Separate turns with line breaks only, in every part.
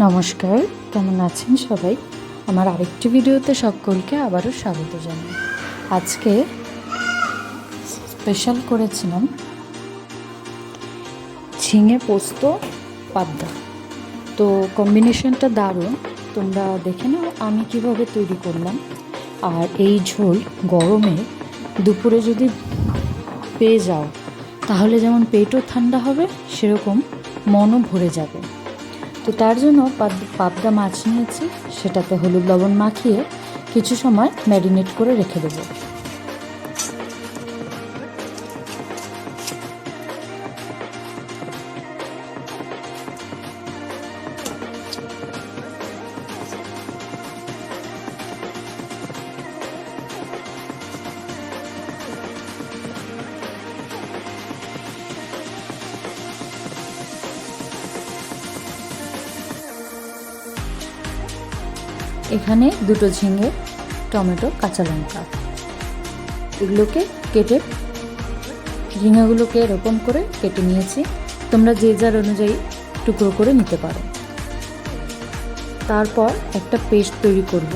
নমস্কার, কেমন আছেন সবাই? আমার আরেকটি ভিডিওতে সকলকে আবারও স্বাগত জানাই। আজকে স্পেশাল করেছিলাম ঝিঙে পোস্ত, পাবদা। তো কম্বিনেশনটা দারুণ। তোমরা দেখে নাও আমি কীভাবে তৈরি করলাম। আর এই ঝোল গরমে দুপুরে যদি পেয়ে যাও, তাহলে যেমন পেটও ঠান্ডা হবে, সেরকম মনও ভরে যাবে। তো তার জন্য পাব- পাবদা মাছ নিয়েছি। সেটাতে হলুদ লবণ মাখিয়ে কিছু সময় ম্যারিনেট করে রেখে দেবো। এখানে দুটো ঝিঙে, টমেটো, কাঁচা লঙ্কা। এগুলোকে কেটে ঝিঙেগুলোকে এরকম করে কেটে নিয়েছি। তোমরা যে যার অনুযায়ী টুকরো করে নিতে পারো। তারপর একটা পেস্ট তৈরি করব।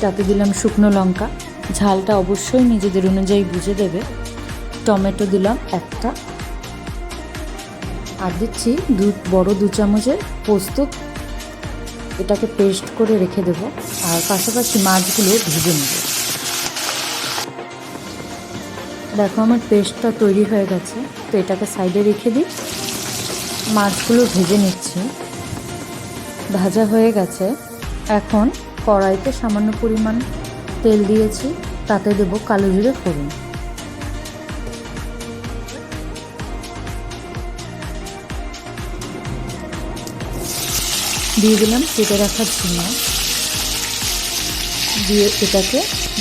তাতে দিলাম শুকনো লঙ্কা। ঝালটা অবশ্যই নিজেদের অনুযায়ী বুঝে দেবে। টমেটো দিলাম একটা। আর দিচ্ছি দু, বড় দু চামচের পোস্ত এটাকে পেস্ট করে রেখে দেব আর পাশাপাশি মাছগুলো ভেজে নেব। দেখো আমার পেস্টটা তৈরি হয়ে গেছে, তো এটাকে সাইডে রেখে দিই। মাছগুলো ভেজে নিচ্ছি। ভাজা হয়ে গেছে। এখন কড়াইতে সামান্য পরিমাণ তেল দিয়েছি, তাতে দেব কালো জিরে ফোড়ন। দিয়ে দিলাম, কেটে রাখা ঝিঙা দিয়ে এটাকে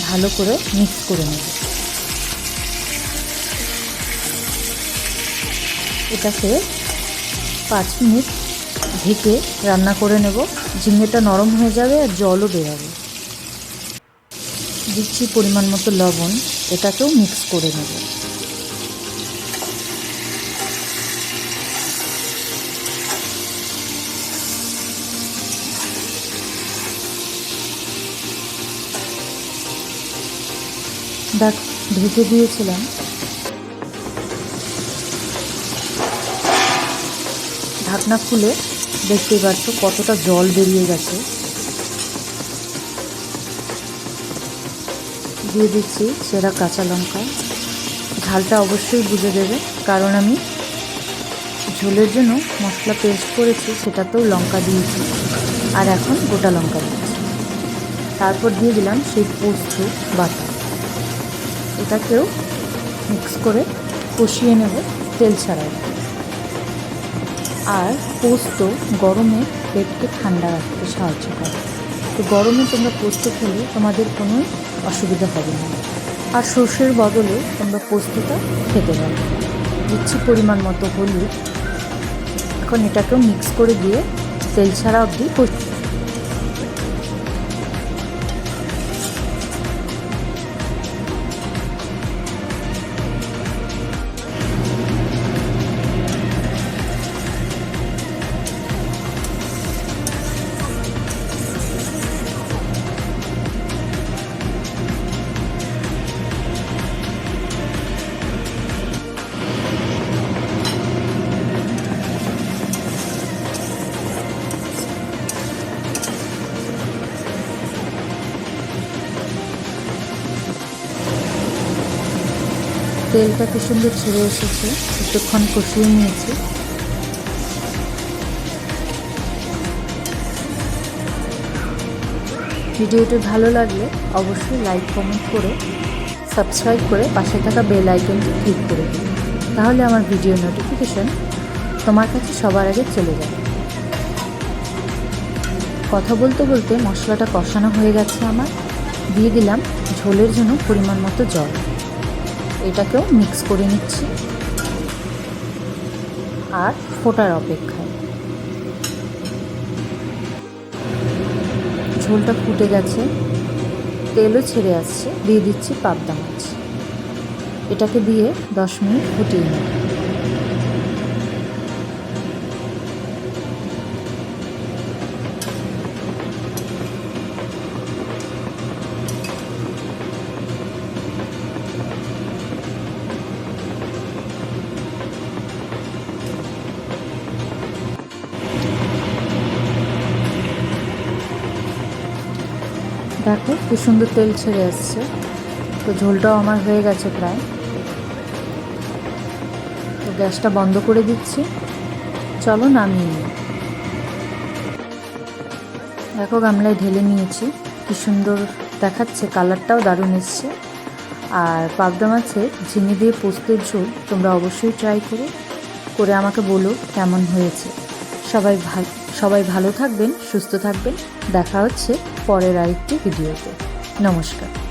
ভালো করে মিক্স করে নেব। এটাকে পাঁচ মিনিট ঢেকে রান্না করে নেব। ঝিঙেটা নরম হয়ে যাবে আর জলও বেরোবে। দিচ্ছি পরিমাণ মতো লবণ, এটাকেও মিক্স করে নেব। দেখ, ঢেকে দিয়েছিলাম। ঢাকনা খুলে দেখতে পাচ্ছ কতটা জল বেরিয়ে গেছে। দিয়ে দিচ্ছি সেরা কাঁচা লঙ্কা। ঝালটা অবশ্যই বুঝে দেবে, কারণ আমি ঝোলের জন্য মশলা পেস্ট করেছি, সেটাতেও লঙ্কা দিয়েছি। আর এখন গোটা লঙ্কা দিয়েছি তারপর দিয়ে দিলাম সেই পোস্ত বাটা। এটাকেও মিক্স করে কষিয়ে নেব তেল ছাড়াই। আর পোস্ত গরমে পেটকে ঠান্ডা রাখতে সাহায্য করে। তো গরমে তোমরা পোস্ত খেলে তোমাদের কোনো অসুবিধা হবে না। আর সর্ষের বদলে তোমরা পোস্তটা খেতে পারো। দিচ্ছি পরিমাণ মতো হলুদ। এখন এটাকেও মিক্স করে দিয়ে তেল ছাড়া অবধি তেলটা কি সুন্দর ছেড়ে এসেছে? একটুক্ষণ কষিয়ে নিয়েছি। ভিডিওটি ভালো লাগলে অবশ্যই লাইক, কমেন্ট করে, সাবস্ক্রাইব করে পাশে থাকা বেল আইকনটি ক্লিক করে দিন। তাহলে আমার ভিডিও নোটিফিকেশন তোমার কাছে সবার আগে চলে যাবে কথা বলতে বলতে মশলাটা কষানো হয়ে গেছে আমার। দিয়ে দিলাম ঝোলের জন্য পরিমাণ মতো জল। এটাকেও মিক্স করে নিচ্ছি। আর ফোটার অপেক্ষায়। ঝোলটা ফুটে গেছে। তেলও ছেড়ে আসছে। দিয়ে দিচ্ছি পাবদা মাছ। এটাকে দিয়ে দশ মিনিট ফুটিয়ে নেব দেখো, কি সুন্দর তেল ছেড়ে আসছে। তো ঝোলটাও আমার হয়ে গেছে প্রায়। তো গ্যাসটা বন্ধ করে দিচ্ছি। চলো নামিয়ে নিই। দেখো, গামলায় ঢেলে নিয়েছি। কি সুন্দর দেখাচ্ছে, কালারটাও দারুণ এসছে। আর পাবদা মাছের ঝিঙে দিয়ে পোস্তের ঝোল তোমরা অবশ্যই ট্রাই করো। করে আমাকে বলো কেমন হয়েছে। সবাই ভালো সবাই ভালো থাকবেন সুস্থ থাকবেন। দেখা হচ্ছে পরের আরেকটি ভিডিওতে। নমস্কার।